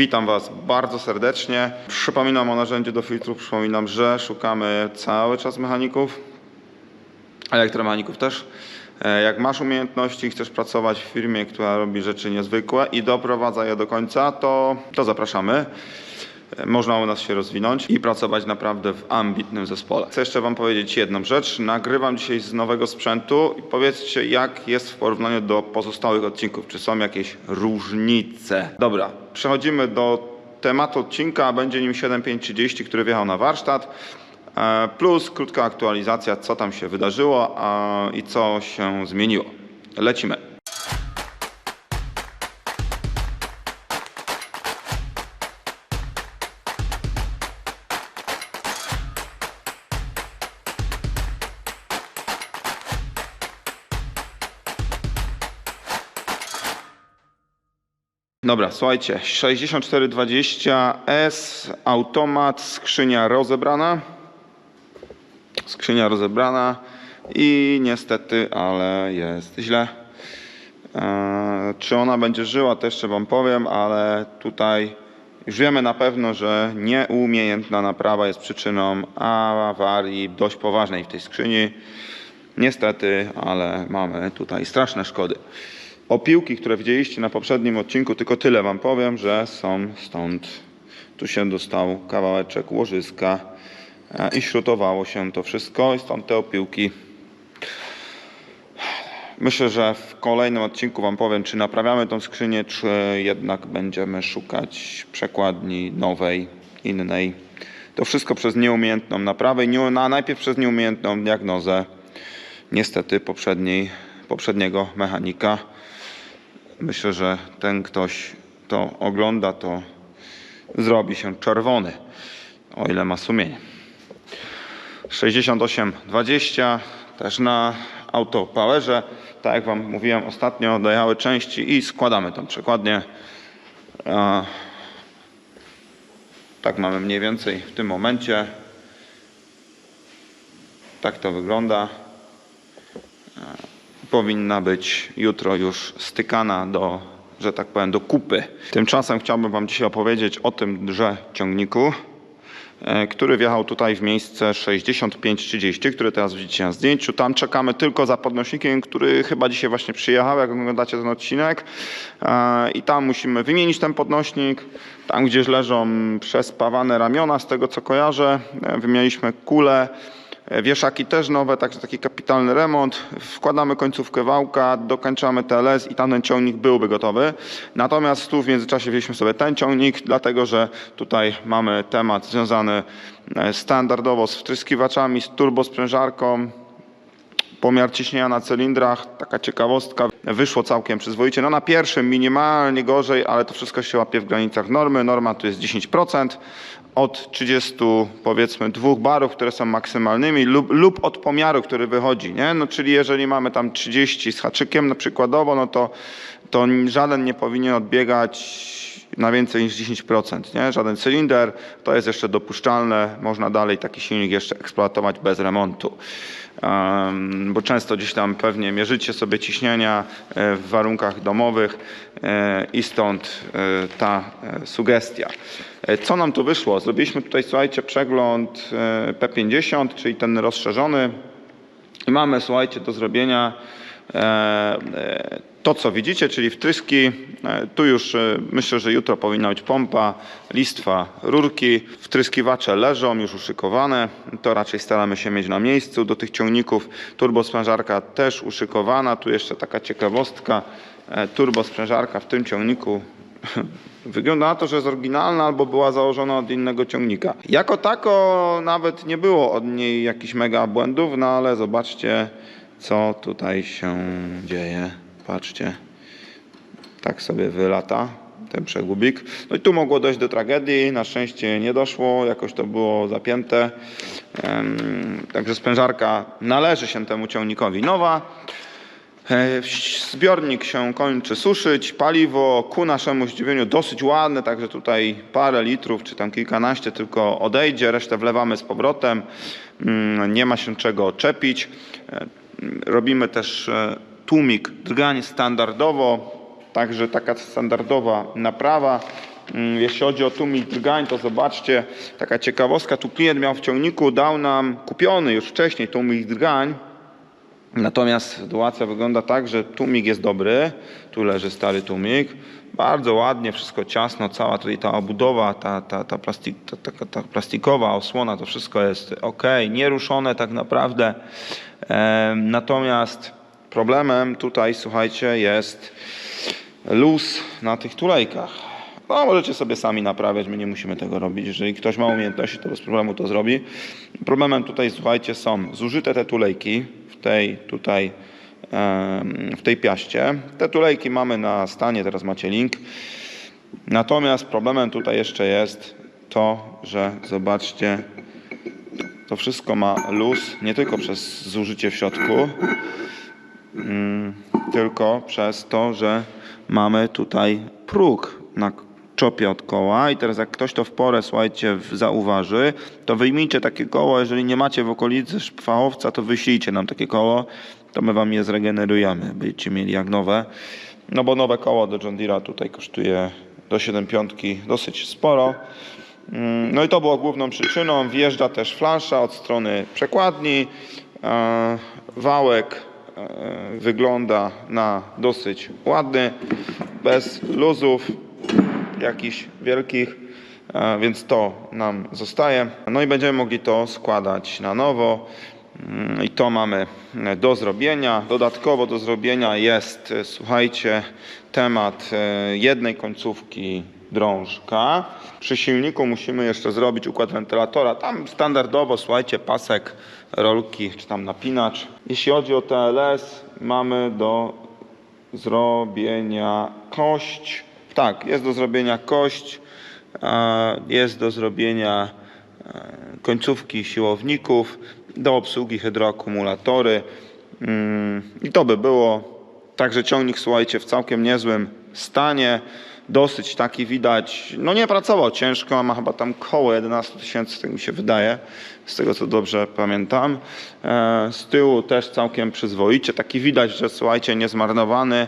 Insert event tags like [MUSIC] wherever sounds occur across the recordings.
Witam Was bardzo serdecznie. Przypominam o narzędziu do filtrów, przypominam, że szukamy cały czas mechaników, elektromechaników też. E, Jak masz umiejętności i chcesz pracować w firmie, która robi rzeczy niezwykłe i doprowadza je do końca, to, to zapraszamy. Można u nas się rozwinąć i pracować naprawdę w ambitnym zespole. Chcę jeszcze Wam powiedzieć jedną rzecz. Nagrywam dzisiaj z nowego sprzętu i powiedzcie, jak jest w porównaniu do pozostałych odcinków. Czy są jakieś różnice? Dobra, przechodzimy do tematu odcinka, będzie nim 7530, który wjechał na warsztat. E, Plus krótka aktualizacja, co tam się wydarzyło i co się zmieniło. Lecimy. Dobra, słuchajcie, 6420S, automat, skrzynia rozebrana. Skrzynia rozebrana i niestety, ale jest źle. Eee, czy ona będzie żyła, też jeszcze Wam powiem, ale tutaj już wiemy na pewno, że nieumiejętna naprawa jest przyczyną awarii dość poważnej w tej skrzyni. Niestety, ale mamy tutaj straszne szkody. Opiłki, które widzieliście na poprzednim odcinku, tylko tyle Wam powiem, że są stąd. Tu się dostał kawałeczek łożyska e, i śrutowało się to wszystko i stąd te opiłki. Myślę, że w kolejnym odcinku Wam powiem, czy naprawiamy tą skrzynię, czy jednak będziemy szukać przekładni nowej, innej. To wszystko przez nieumiejętną naprawę nie, a najpierw przez nieumiejętną diagnozę niestety poprzedniej, poprzedniego mechanika. Myślę, że ten ktoś to ogląda, to zrobi się czerwony, o ile ma sumienie. 6820 też na autopowerze. Tak jak Wam mówiłem ostatnio, dojechały części i składamy tą przekładnię. A, Tak mamy mniej więcej w tym momencie. Tak to wygląda powinna być jutro już stykana do, że tak powiem, do kupy. Tymczasem chciałbym Wam dzisiaj opowiedzieć o tym że ciągniku, e, który wjechał tutaj w miejsce 6530, który teraz widzicie na zdjęciu. Tam czekamy tylko za podnośnikiem, który chyba dzisiaj właśnie przyjechał, jak oglądacie ten odcinek. E, I tam musimy wymienić ten podnośnik. Tam gdzieś leżą przespawane ramiona, z tego co kojarzę. E, Wymieniliśmy kulę. Wieszaki też nowe, także taki kapitalny remont. Wkładamy końcówkę wałka, dokończamy TLS i tamten ciągnik byłby gotowy. Natomiast tu w międzyczasie wzięliśmy sobie ten ciągnik, dlatego że tutaj mamy temat związany e, standardowo z wtryskiwaczami, z turbosprężarką, pomiar ciśnienia na cylindrach, taka ciekawostka, wyszło całkiem przyzwoicie. No na pierwszym minimalnie gorzej, ale to wszystko się łapie w granicach normy. Norma tu jest 10%. Od 30 powiedzmy dwóch barów, które są maksymalnymi lub, lub od pomiaru, który wychodzi, nie? No czyli jeżeli mamy tam 30 z haczykiem na przykładowo, no to, to żaden nie powinien odbiegać na więcej niż 10%, nie? Żaden cylinder, to jest jeszcze dopuszczalne, można dalej taki silnik jeszcze eksploatować bez remontu. Um, bo często gdzieś tam pewnie mierzycie sobie ciśnienia e, w warunkach domowych e, i stąd e, ta sugestia. Co nam tu wyszło? Zrobiliśmy tutaj, słuchajcie, przegląd e, P50, czyli ten rozszerzony i mamy, słuchajcie, do zrobienia to, co widzicie, czyli wtryski. E, Tu już e, myślę, że jutro powinna być pompa, listwa, rurki. Wtryskiwacze leżą już uszykowane. To raczej staramy się mieć na miejscu. Do tych ciągników turbosprężarka też uszykowana. Tu jeszcze taka ciekawostka. E, Turbosprężarka w tym ciągniku [LAUGHS] Wygląda na to, że jest oryginalna albo była założona od innego ciągnika. Jako tako nawet nie było od niej jakichś mega błędów, no ale zobaczcie, co tutaj się dzieje. Patrzcie, tak sobie wylata ten przegubik. No i tu mogło dojść do tragedii, na szczęście nie doszło, jakoś to było zapięte. Także sprężarka należy się temu ciągnikowi nowa. E, Zbiornik się kończy suszyć, paliwo ku naszemu zdziwieniu dosyć ładne, także tutaj parę litrów czy tam kilkanaście tylko odejdzie, resztę wlewamy z powrotem, Mm, nie ma się czego czepić. E, Robimy też e, tłumik drgań standardowo, także taka standardowa naprawa. Mm, Jeśli chodzi o tłumik drgań, to zobaczcie, taka ciekawostka, tu klient miał w ciągniku, dał nam kupiony już wcześniej tłumik drgań, Natomiast sytuacja wygląda tak, że tłumik jest dobry, tu leży stary tłumik, bardzo ładnie, wszystko ciasno, cała tutaj ta obudowa, ta, ta, ta, plastik, ta, ta, ta plastikowa osłona, to wszystko jest ok, nieruszone tak naprawdę. Natomiast problemem tutaj, słuchajcie, jest luz na tych tulejkach. No, możecie sobie sami naprawiać, my nie musimy tego robić. Jeżeli ktoś ma umiejętności, to bez problemu to zrobi. Problemem tutaj, słuchajcie, są zużyte te tulejki w tej tutaj, w tej piaście. Te tulejki mamy na stanie, teraz macie link. Natomiast problemem tutaj jeszcze jest to, że zobaczcie, to wszystko ma luz, nie tylko przez zużycie w środku, tylko przez to, że mamy tutaj próg na czopie od koła i teraz jak ktoś to w porę, słuchajcie, zauważy, to wyjmijcie takie koło, jeżeli nie macie w okolicy fachowca, to wyślijcie nam takie koło, to my wam je zregenerujemy, będziecie mieli jak nowe. No bo nowe koło do John Deere'a tutaj kosztuje do 7,5 dosyć sporo. Mm, No i to było główną przyczyną. Wjeżdża też flasza od strony przekładni. E, Wałek wygląda na dosyć ładny, bez luzów jakichś wielkich, e, więc to nam zostaje. No i będziemy mogli to składać na nowo. Mm, I to mamy e, do zrobienia. Dodatkowo do zrobienia jest, e, słuchajcie, temat e, jednej końcówki drążka. Przy silniku musimy jeszcze zrobić układ wentylatora. Tam standardowo, słuchajcie, pasek, rolki czy tam napinacz. Jeśli chodzi o TLS, mamy do zrobienia kość. Tak, jest do zrobienia kość, e, jest do zrobienia e, końcówki siłowników, do obsługi hydroakumulatory. Mm, I to by było. Także ciągnik, słuchajcie, w całkiem niezłym stanie. Dosyć taki widać, no nie pracował ciężko, ma chyba tam koło 11 tysięcy, tak mi się wydaje, z tego co dobrze pamiętam. E, Z tyłu też całkiem przyzwoicie, taki widać, że słuchajcie, niezmarnowany.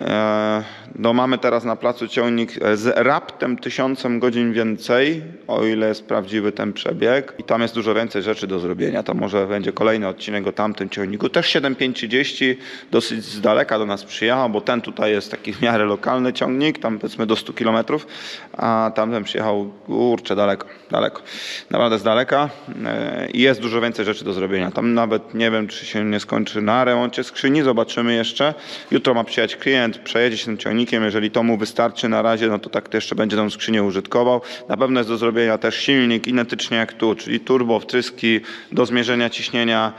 E, No mamy teraz na placu ciągnik z raptem tysiącem godzin więcej, o ile jest prawdziwy ten przebieg. I tam jest dużo więcej rzeczy do zrobienia. To może będzie kolejny odcinek o tamtym ciągniku. Też 7530 dosyć z daleka do nas przyjechał, bo ten tutaj jest taki w miarę lokalny ciągnik, tam powiedzmy do 100 km, a tamten przyjechał, kurczę, daleko, daleko. Naprawdę z daleka E, i jest dużo więcej rzeczy do zrobienia. Tam nawet nie wiem, czy się nie skończy na remoncie skrzyni, zobaczymy jeszcze. Jutro ma przyjechać klient, przejedzie się tym ciągnikiem, jeżeli to mu wystarczy na razie, no to tak to jeszcze będzie tą skrzynię użytkował. Na pewno jest do zrobienia też silnik, identycznie jak tu, czyli turbo, wtryski do zmierzenia ciśnienia,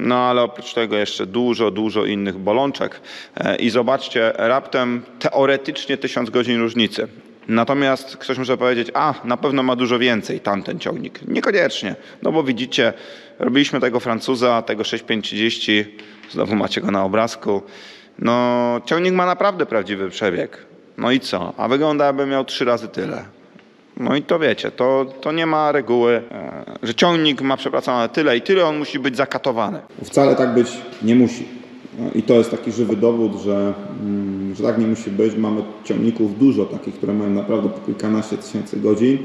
no ale oprócz tego jeszcze dużo, dużo innych bolączek. E, I zobaczcie, raptem teoretycznie 1000 godzin różnicy. Natomiast ktoś może powiedzieć, a na pewno ma dużo więcej tamten ciągnik. Niekoniecznie, no bo widzicie, robiliśmy tego Francuza, tego 6530, znowu macie go na obrazku. No, ciągnik ma naprawdę prawdziwy przebieg. No i co? A wygląda, jakby miał trzy razy tyle. No i to wiecie, to, to nie ma reguły, e, że ciągnik ma przepracowane tyle i tyle, on musi być zakatowany. Wcale tak być nie musi. No I to jest taki żywy dowód, że, mm, że tak nie musi być. Mamy ciągników dużo takich, które mają naprawdę po kilkanaście tysięcy godzin.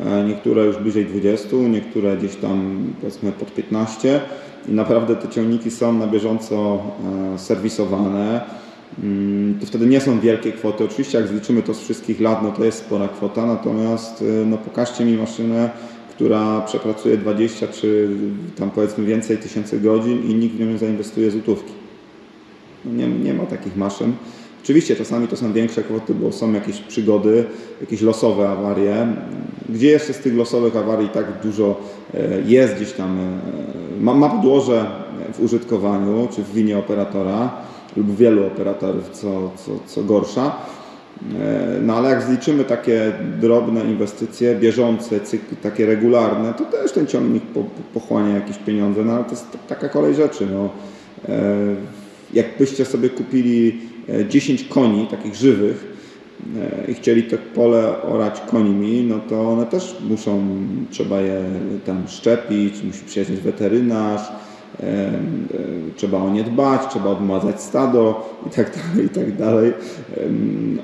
E, Niektóre już bliżej 20, niektóre gdzieś tam powiedzmy pod 15. I naprawdę te ciągniki są na bieżąco e, serwisowane. Mm, To wtedy nie są wielkie kwoty. Oczywiście jak zliczymy to z wszystkich lat, no to jest spora kwota. Natomiast e, no pokażcie mi maszynę, która przepracuje 20 czy tam powiedzmy więcej tysięcy godzin i nikt w nią nie zainwestuje złotówki. No nie, nie ma takich maszyn. Oczywiście czasami to są większe kwoty, bo są jakieś przygody, jakieś losowe awarie. Gdzie jeszcze z tych losowych awarii tak dużo e, jest gdzieś tam, e, ma, ma podłoże w użytkowaniu, czy w winie operatora lub wielu operatorów, co, co, co gorsza. E, No ale jak zliczymy takie drobne inwestycje, bieżące, cykl, takie regularne, to też ten ciągnik po, po- pochłania jakieś pieniądze, no ale to jest taka kolej rzeczy. No. E, Jakbyście sobie kupili e, 10 koni, takich żywych, e, i chcieli to pole orać końmi, no to one też muszą, trzeba je tam szczepić, musi przyjeżdżać weterynarz, e, e, trzeba o nie dbać, trzeba odmładzać stado i tak dalej, i tak dalej.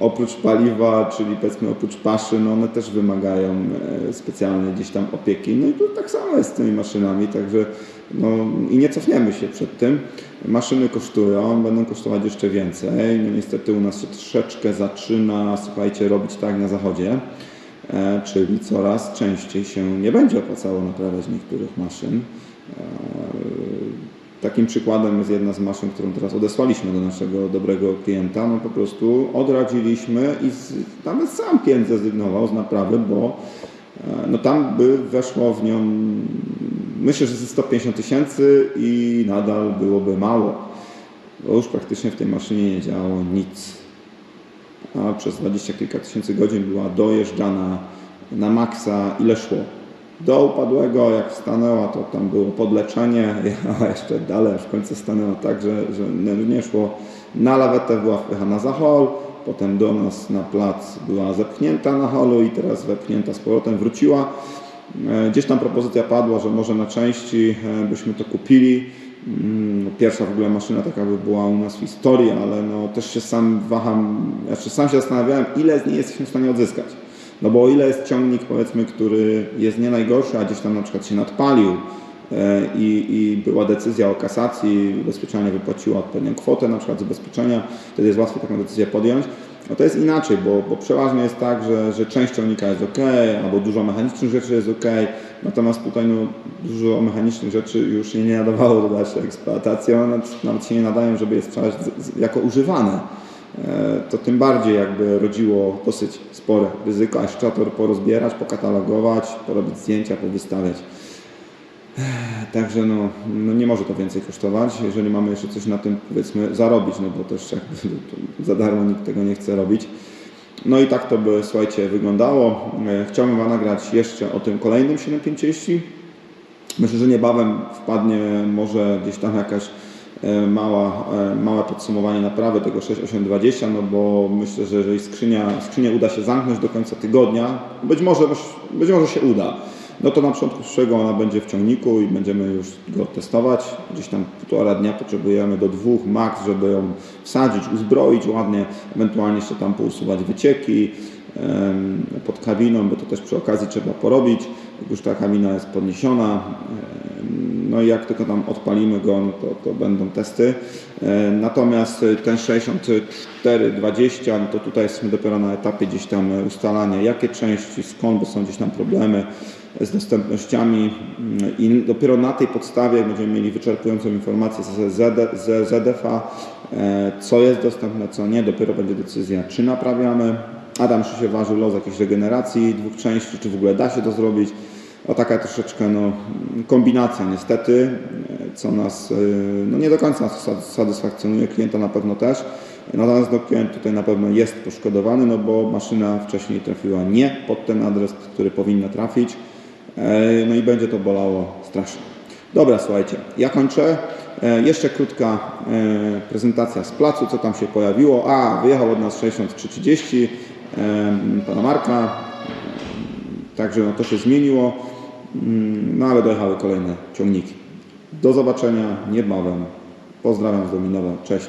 Oprócz paliwa, czyli powiedzmy oprócz paszy, no one też wymagają e, specjalnej gdzieś tam opieki. No i tu tak samo jest z tymi maszynami, także no i nie cofniemy się przed tym. Maszyny kosztują, będą kosztować jeszcze więcej. No niestety u nas się troszeczkę zaczyna, słuchajcie, robić tak na zachodzie, e, czyli coraz częściej się nie będzie opłacało naprawiać niektórych maszyn. E, Takim przykładem jest jedna z maszyn, którą teraz odesłaliśmy do naszego dobrego klienta. No po prostu odradziliśmy i z, nawet sam klient zrezygnował z naprawy, bo e, no tam by weszło w nią myślę, że ze 150 tysięcy i nadal byłoby mało, bo już praktycznie w tej maszynie nie działało nic. A przez 20 kilka tysięcy godzin była dojeżdżana na maksa ile szło. Do upadłego, jak stanęła, to tam było podleczenie, [LAUGHS] jechała jeszcze dalej, aż w końcu stanęła tak, że, że nie szło. Na lawetę była wpychana za hol, potem do nas na plac była zepchnięta na holu i teraz wepchnięta z powrotem wróciła. E, Gdzieś tam propozycja padła, że może na części e, byśmy to kupili. Mm, Pierwsza w ogóle maszyna taka by była u nas w historii, ale no też się sam waham, znaczy sam się zastanawiałem, ile z niej jesteśmy w stanie odzyskać. No bo o ile jest ciągnik, powiedzmy, który jest nie najgorszy, a gdzieś tam na przykład się nadpalił e, i, i była decyzja o kasacji, ubezpieczenie wypłaciło odpowiednią kwotę na przykład z ubezpieczenia, wtedy jest łatwiej taką decyzję podjąć. No to jest inaczej, bo, bo przeważnie jest tak, że, że część ciągnika jest ok, albo dużo mechanicznych rzeczy jest ok, natomiast tutaj no, dużo mechanicznych rzeczy już się nie nadawało do dalszej eksploatacji, one nawet, się nie nadają, żeby je sprzedać jako używane. To tym bardziej jakby rodziło dosyć spore ryzyko, a jeszcze trzeba to porozbierać, pokatalogować, porobić zdjęcia, powystawiać. Także no, no nie może to więcej kosztować, jeżeli mamy jeszcze coś na tym powiedzmy zarobić, no bo też jakby [LAUGHS] za darmo nikt tego nie chce robić. No i tak to by, słuchajcie, wyglądało. E, Chciałbym Wam nagrać jeszcze o tym kolejnym 750. Myślę, że niebawem wpadnie może gdzieś tam jakaś mała, e, małe podsumowanie naprawy tego 6820, no bo myślę, że jeżeli skrzynia, skrzynię uda się zamknąć do końca tygodnia, być może, być może się uda, no to na początku przyszłego ona będzie w ciągniku i będziemy już go testować. Gdzieś tam półtora dnia potrzebujemy do dwóch max, żeby ją wsadzić, uzbroić ładnie, ewentualnie jeszcze tam pousuwać wycieki pod kabiną, bo to też przy okazji trzeba porobić. Jak już ta kabina jest podniesiona, no i jak tylko tam odpalimy go, no to, to będą testy. E, Natomiast ten 6420, no to tutaj jesteśmy dopiero na etapie gdzieś tam ustalania, jakie części, skąd, bo są gdzieś tam problemy z dostępnościami i dopiero na tej podstawie będziemy mieli wyczerpującą informację z ZD z ZDF-a, e, co jest dostępne, co nie. Dopiero będzie decyzja, czy naprawiamy. Adam jeszcze się waży los jakiejś regeneracji dwóch części, czy w ogóle da się to zrobić. O taka troszeczkę no, kombinacja niestety, co nas e, no, nie do końca nas sa- satysfakcjonuje, klienta na pewno też. Natomiast no, klient tutaj na pewno jest poszkodowany, no bo maszyna wcześniej trafiła nie pod ten adres, który powinna trafić. E, No i będzie to bolało strasznie. Dobra, słuchajcie, ja kończę. E, Jeszcze krótka prezentacja z placu, co tam się pojawiło. A, wyjechał od nas 6330 e, pana Marka, Także no, to się zmieniło, Mm, no ale dojechały kolejne ciągniki. Do zobaczenia niebawem. Pozdrawiam z Dominowa. Cześć.